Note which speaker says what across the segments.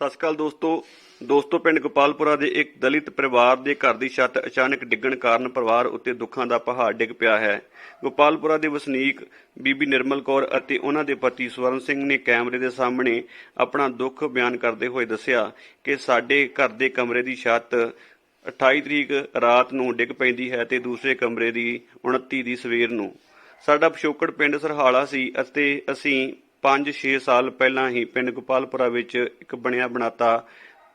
Speaker 1: ਸਤਿ ਸ਼੍ਰੀ ਅਕਾਲ ਦੋਸਤੋ। ਦੋਸਤੋ, ਪਿੰਡ ਗੋਪਾਲਪੁਰਾ ਦੇ ਇੱਕ ਦਲਿਤ ਪਰਿਵਾਰ ਦੇ ਘਰ ਦੀ ਛੱਤ ਅਚਾਨਕ ਡਿੱਗਣ ਕਾਰਨ ਪਰਿਵਾਰ ਉੱਤੇ ਦੁੱਖਾਂ ਦਾ ਪਹਾੜ ਡਿੱਗ ਪਿਆ ਹੈ। ਗੋਪਾਲਪੁਰਾ ਦੇ ਵਸਨੀਕ ਬੀਬੀ ਨਿਰਮਲ ਕੌਰ ਅਤੇ ਉਹਨਾਂ ਦੇ ਪਤੀ ਸਵਰਨ ਸਿੰਘ ਨੇ ਕੈਮਰੇ ਦੇ ਸਾਹਮਣੇ ਆਪਣਾ ਦੁੱਖ ਬਿਆਨ ਕਰਦੇ ਹੋਏ ਦੱਸਿਆ ਕਿ ਸਾਡੇ ਘਰ ਦੇ ਕਮਰੇ ਦੀ ਛੱਤ 28 ਤਰੀਕ ਰਾਤ ਨੂੰ ਡਿੱਗ ਪੈਂਦੀ ਹੈ ਤੇ ਦੂਸਰੇ ਕਮਰੇ ਦੀ 29 ਦੀ ਸਵੇਰ ਨੂੰ। ਸਾਡਾ ਪਿਛੋਕੜ ਪਿੰਡ ਸਰਹਾਲਾ ਸੀ ਅਤੇ ਅਸੀਂ 5-6 ਸਾਲ ਪਹਿਲਾਂ ਹੀ ਪਿੰਡ ਗੋਪਾਲਪੁਰਾ ਵਿੱਚ ਇੱਕ ਬਣਿਆ ਬਣਾਤਾ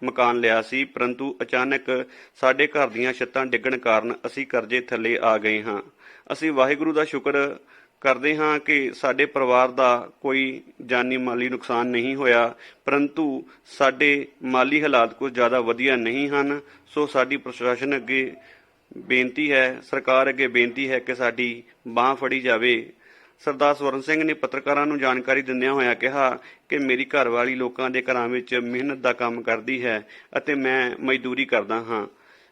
Speaker 1: ਮਕਾਨ ਲਿਆ ਸੀ, ਪਰੰਤੂ ਅਚਾਨਕ ਸਾਡੇ ਘਰ ਦੀਆਂ ਛੱਤਾਂ ਡਿੱਗਣ ਕਾਰਨ ਅਸੀਂ ਕਰਜ਼ੇ ਥੱਲੇ ਆ ਗਏ ਹਾਂ। ਅਸੀਂ ਵਾਹਿਗੁਰੂ ਦਾ ਸ਼ੁਕਰ ਕਰਦੇ ਹਾਂ ਕਿ ਸਾਡੇ ਪਰਿਵਾਰ ਦਾ ਕੋਈ ਜਾਨੀ ਮਾਲੀ ਨੁਕਸਾਨ ਨਹੀਂ ਹੋਇਆ, ਪਰੰਤੂ ਸਾਡੇ ਮਾਲੀ ਹਾਲਾਤ ਕੁਝ ਜ਼ਿਆਦਾ ਵਧੀਆ ਨਹੀਂ ਹਨ। ਸੋ ਸਾਡੀ ਪ੍ਰਸ਼ਾਸਨ ਅੱਗੇ ਬੇਨਤੀ ਹੈ, ਸਰਕਾਰ ਅੱਗੇ ਬੇਨਤੀ ਹੈ ਕਿ ਸਾਡੀ ਬਾਹ ਫੜੀ ਜਾਵੇ। ਸਰਦਾਰ ਸਵਰਨ ਸਿੰਘ ਨੇ ਪੱਤਰਕਾਰਾਂ ਨੂੰ ਜਾਣਕਾਰੀ ਦਿੰਦਿਆਂ ਹੋਇਆ ਕਿਹਾ ਕਿ ਮੇਰੀ ਘਰਵਾਲੀ ਲੋਕਾਂ ਦੇ ਘਰਾਂ ਵਿੱਚ ਮਿਹਨਤ ਦਾ ਕੰਮ ਕਰਦੀ ਹੈ ਅਤੇ ਮੈਂ ਮਜ਼ਦੂਰੀ ਕਰਦਾ ਹਾਂ,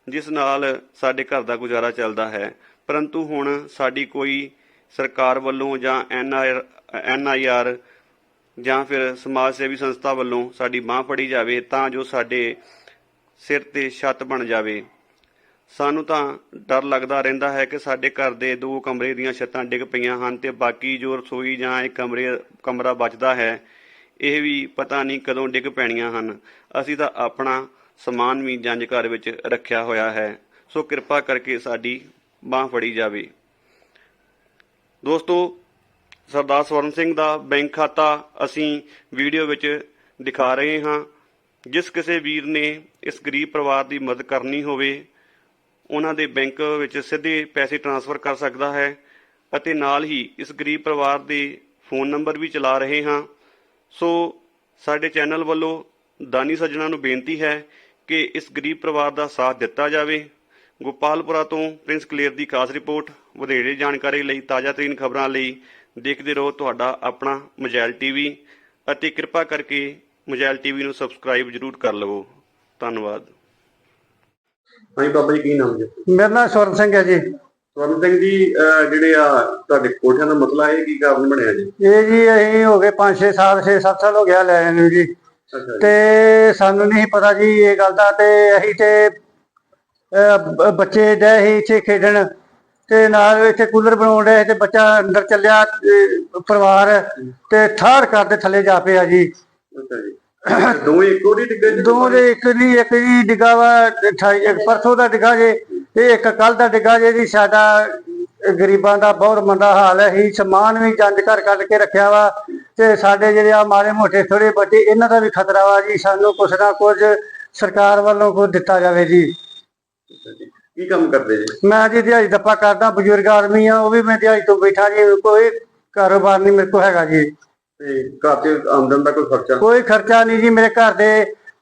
Speaker 1: ਜਿਸ ਨਾਲ ਸਾਡੇ ਘਰ ਦਾ ਗੁਜ਼ਾਰਾ ਚੱਲਦਾ ਹੈ। ਪਰੰਤੂ ਹੁਣ ਸਾਡੀ ਕੋਈ ਸਰਕਾਰ ਵੱਲੋਂ ਜਾਂ ਐਨ ਆਈ ਆਰ ਜਾਂ ਫਿਰ ਸਮਾਜ ਸੇਵੀ ਸੰਸਥਾ ਵੱਲੋਂ ਸਾਡੀ ਬਾਹ ਫੜੀ ਜਾਵੇ ਤਾਂ ਜੋ ਸਾਡੇ ਸਿਰ ਤੇ ਛੱਤ ਬਣ ਜਾਵੇ। ਸਾਨੂੰ ਤਾਂ ਡਰ ਲੱਗਦਾ ਰਹਿੰਦਾ ਹੈ ਕਿ ਸਾਡੇ ਘਰ ਦੇ ਦੋ ਕਮਰੇ ਦੀਆਂ ਛੱਤਾਂ ਡਿੱਗ ਪਈਆਂ ਹਨ ਤੇ ਬਾਕੀ ਜੋ ਰਸੋਈ ਜਾਂ ਇੱਕ ਕਮਰੇ, ਕਮਰਾ ਬਚਦਾ ਹੈ, ਇਹ ਵੀ ਪਤਾ ਨਹੀਂ ਕਦੋਂ ਡਿੱਗ ਪੈਣੀਆਂ ਹਨ। ਅਸੀਂ ਤਾਂ ਆਪਣਾ ਸਮਾਨ ਵੀ ਜੰਜ ਘਰ ਵਿੱਚ ਰੱਖਿਆ ਹੋਇਆ ਹੈ। ਸੋ ਕਿਰਪਾ ਕਰਕੇ ਸਾਡੀ ਬਾਹ ਫੜੀ ਜਾਵੇ। ਦੋਸਤੋ, ਸਰਦਾਰ ਸਵਰਨ ਸਿੰਘ ਦਾ ਬੈਂਕ ਖਾਤਾ ਅਸੀਂ ਵੀਡੀਓ ਵਿੱਚ ਦਿਖਾ ਰਹੇ ਹਾਂ। ਜਿਸ ਕਿਸੇ ਵੀਰ ਨੇ ਇਸ ਗਰੀਬ ਪਰਿਵਾਰ ਦੀ ਮਦਦ ਕਰਨੀ ਹੋਵੇ ਉਹਨਾਂ ਦੇ ਬੈਂਕ ਵਿੱਚ ਸਿੱਧੇ ਪੈਸੇ ਟ੍ਰਾਂਸਫਰ ਕਰ ਸਕਦਾ ਹੈ ਅਤੇ ਨਾਲ ਹੀ ਇਸ ਗਰੀਬ ਪਰਿਵਾਰ ਦੇ ਫੋਨ ਨੰਬਰ ਵੀ ਚਲਾ ਰਹੇ ਹਾਂ। ਸੋ ਸਾਡੇ ਚੈਨਲ ਵੱਲੋਂ ਦਾਨੀ ਸੱਜਣਾ ਨੂੰ ਬੇਨਤੀ ਹੈ ਕਿ ਇਸ ਗਰੀਬ ਪਰਿਵਾਰ ਦਾ ਸਾਥ ਦਿੱਤਾ ਜਾਵੇ। ਗੋਪਾਲਪੁਰਾ ਤੋਂ ਪ੍ਰਿੰਸ ਕਲੀਅਰ ਦੀ ਖਾਸ ਰਿਪੋਰਟ, ਵਧੇਰੇ ਜਾਣਕਾਰੀ ਲਈ ਤਾਜ਼ਾ ਤਰੀਨ ਖਬਰਾਂ ਲਈ ਦੇਖਦੇ ਰਹੋ ਤੁਹਾਡਾ ਆਪਣਾ ਮੋਬਾਈਲ ਟੀਵੀ ਅਤੇ ਕਿਰਪਾ ਕਰਕੇ ਮੋਬਾਈਲ ਟੀਵੀ ਨੂੰ ਸਬਸਕ੍ਰਾਈਬ ਜ਼ਰੂਰ ਕਰ ਲਵੋ। ਧੰਨਵਾਦ।
Speaker 2: ਹਾਂਜੀ ਬਾਬਾ ਜੀ ਕੀ ਨਾਮ ਜੀ?
Speaker 3: ਮੇਰਾ ਨਾਮ ਸਵਰਨ ਸਿੰਘ ਹੈ ਜੀ।
Speaker 2: ਸਵਰਨ ਸਿੰਘ ਜੀ ਅਹ ਜਿਹੜੇ ਆ ਤੁਹਾਡੇ ਕੋਠਿਆਂ ਦਾ ਮਸਲਾ ਇਹ ਕੀ ਕਾਰਨ ਬਣਿਆ ਜੀ?
Speaker 3: ਇਹ ਜੀ ਅਸੀਂ ਹੋ ਗਏ 5-6 ਸਾਲ 6-7 ਸਾਲ ਹੋ ਗਿਆ ਲੈ ਨੂੰ ਜੀ।
Speaker 2: ਅੱਛਾ
Speaker 3: ਤੇ ਸਾਨੂੰ ਨਹੀਂ ਪਤਾ ਜੀ ਇਹ ਗੱਲ ਦਾ ਤੇ ਅਸੀਂ ਤੇ ਅਹ, ਬ- ਬੱਚੇ ਡੇ ਸੀ ਇੱਥੇ ਖੇਡਣ। ਤੇ ਨਾਲ ਇੱਥੇ ਕੂਲਰ ਬਣਾਉਣ ਡਏ ਤੇ ਬੱਚਾ ਅੰਦਰ ਚੱਲਿਆ ਪਰਿਵਾਰ ਤੇ ਠਾੜ ਕਰਦੇ ਥੱਲੇ ਜਾ ਪਿਆ ਜੀ।
Speaker 2: ਅੱਛਾ ਜੀ। ਦੋਵੇਂ ਇੱਕੋ ਦੀ ਡਿੱਗੇ ਜੀ?
Speaker 3: ਦੋ ਦੇ ਇੱਕ ਦੀ ਇੱਕ ਜੀ ਡਿੱਗਾ ਵਾ ਇੱਕ ਪਰਸੋਂ ਦਾ ਡਿੱਗਾ ਜੇ ਤੇ ਇੱਕ ਕੱਲ ਦਾ ਡਿੱਗਾ ਜੇ ਜੀ ਸਾਡਾ ਗਰੀਬਾਂ ਦਾ ਬਹੁਤ ਮੰਦਾ ਹਾਲ ਹੈ। ਹੀ ਸਮਾਨ ਵੀ ਜੰਜ ਘਰ ਕੱਢ ਕੇ ਰੱਖਿਆ ਵਾ ਤੇ ਸਾਡੇ ਜਿਹੜੇ ਆ ਮਾਰੇ ਮੋਟੇ ਥੋੜੇ ਬੱਚੇ ਇਹਨਾਂ ਦਾ ਵੀ ਖਤਰਾ ਵਾ ਜੀ। ਸਾਨੂੰ ਕੁਛ ਨਾ ਕੁਝ ਸਰਕਾਰ ਵੱਲੋਂ ਕੁਝ ਦਿੱਤਾ ਜਾਵੇ ਜੀ।
Speaker 2: ਕੀ ਕੰਮ ਕਰਦੇ ਜੀ?
Speaker 3: ਮੈਂ ਜੀ ਦਿਹਾੜੀ ਦੱਪਾ ਕਰਦਾ ਬਜ਼ੁਰਗ ਆਦਮੀ ਆ ਉਹ ਵੀ ਮੈਂ ਦਿਹਾੜੀ ਤੋਂ ਬੈਠਾ ਜੀ ਕੋਈ ਕਾਰੋਬਾਰ ਨਹੀਂ ਮੇਰੇ ਕੋਲ ਹੈਗਾ ਜੀ।
Speaker 2: ਤੇ ਘਰ ਦੇ ਆਮਦਨ ਦਾ ਕੋਈ ਖਰਚਾ?
Speaker 3: ਕੋਈ ਖਰਚਾ ਨਹੀਂ ਜੀ ਮੇਰੇ ਘਰ ਦੇ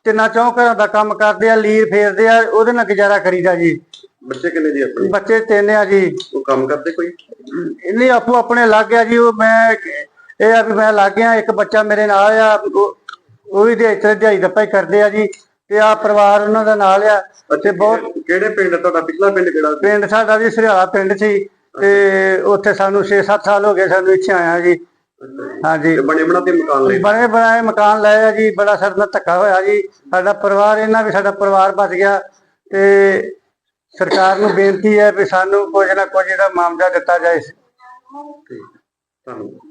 Speaker 3: ਤਿੰਨਾਂ ਚੌਂ ਘਰਾਂ ਦਾ ਕੰਮ ਕਰਦੇ ਆ ਲੀਰ ਫੇਰਦੇ ਆ ਉਹਦੇ ਨਾਲ ਗੁਜ਼ਾਰਾ ਕਰੀਦਾ ਜੀ।
Speaker 2: ਬੱਚੇ ਕਿੰਨੇ ਜੀ ਆਪਣੇ?
Speaker 3: ਬੱਚੇ ਤਿੰਨ ਆ ਜੀ।
Speaker 2: ਉਹ ਕੰਮ ਕਰਦੇ ਕੋਈ?
Speaker 3: ਨਹੀਂ ਆਪੋ ਆਪਣੇ ਲੱਗ ਗਿਆ ਜੀ ਉਹ ਮੈਂ ਇਹ ਆ ਵੀ ਮੈਂ ਲੱਗ ਗਿਆ ਇੱਕ ਬੱਚਾ ਮੇਰੇ ਨਾਲ ਆ ਉਹ ਵੀ ਦਿਹਾੜੀ ਤੇ ਦਿਹਾੜੀ ਦੱਪਾ ਹੀ ਕਰਦੇ ਆ ਜੀ ਤੇ ਆ ਪਰਿਵਾਰ ਉਹਨਾਂ ਦਾ ਨਾਲ ਆ ਤੇ ਬਹੁਤ
Speaker 2: ਕਿਹੜੇ- ਪਿੰਡ ਤੁਹਾਡਾ? ਪਿਛਲਾ ਪਿੰਡ ਕਿਹੜਾ?
Speaker 3: ਪਿੰਡ ਸਾਡਾ ਵੀ ਸਰਿਆਲਾ ਪਿੰਡ ਸੀ ਤੇ ਉੱਥੇ ਸਾਨੂੰ 6-7 ਸਾਲ ਹੋ ਗਏ ਸਾਨੂੰ ਇੱਥੇ ਆਇਆ ਜੀ
Speaker 2: ਜੀ।
Speaker 3: ਹਾਂਜੀ।
Speaker 2: ਬਣੇ ਬਣਾਤੇ ਮਕਾਨ ਲਈ
Speaker 3: ਬਣੇ ਬਣਾਏ ਮਕਾਨ ਲਏ ਆ ਜੀ ਬੜਾ ਸਾਡੇ ਨਾਲ ਧੱਕਾ ਹੋਇਆ ਜੀ। ਸਾਡਾ ਪਰਿਵਾਰ ਇਹਨਾਂ ਵੀ ਸਾਡਾ ਪਰਿਵਾਰ ਬਚ ਗਿਆ ਤੇ ਸਰਕਾਰ ਨੂੰ ਬੇਨਤੀ ਹੈ ਵੀ ਸਾਨੂੰ ਕੁਝ ਨਾ ਕੁਝ ਇਹਦਾ ਮਾਮਲਾ ਦਿੱਤਾ ਜਾਏ।
Speaker 2: ਠੀਕ ਧੰਨਵਾਦ।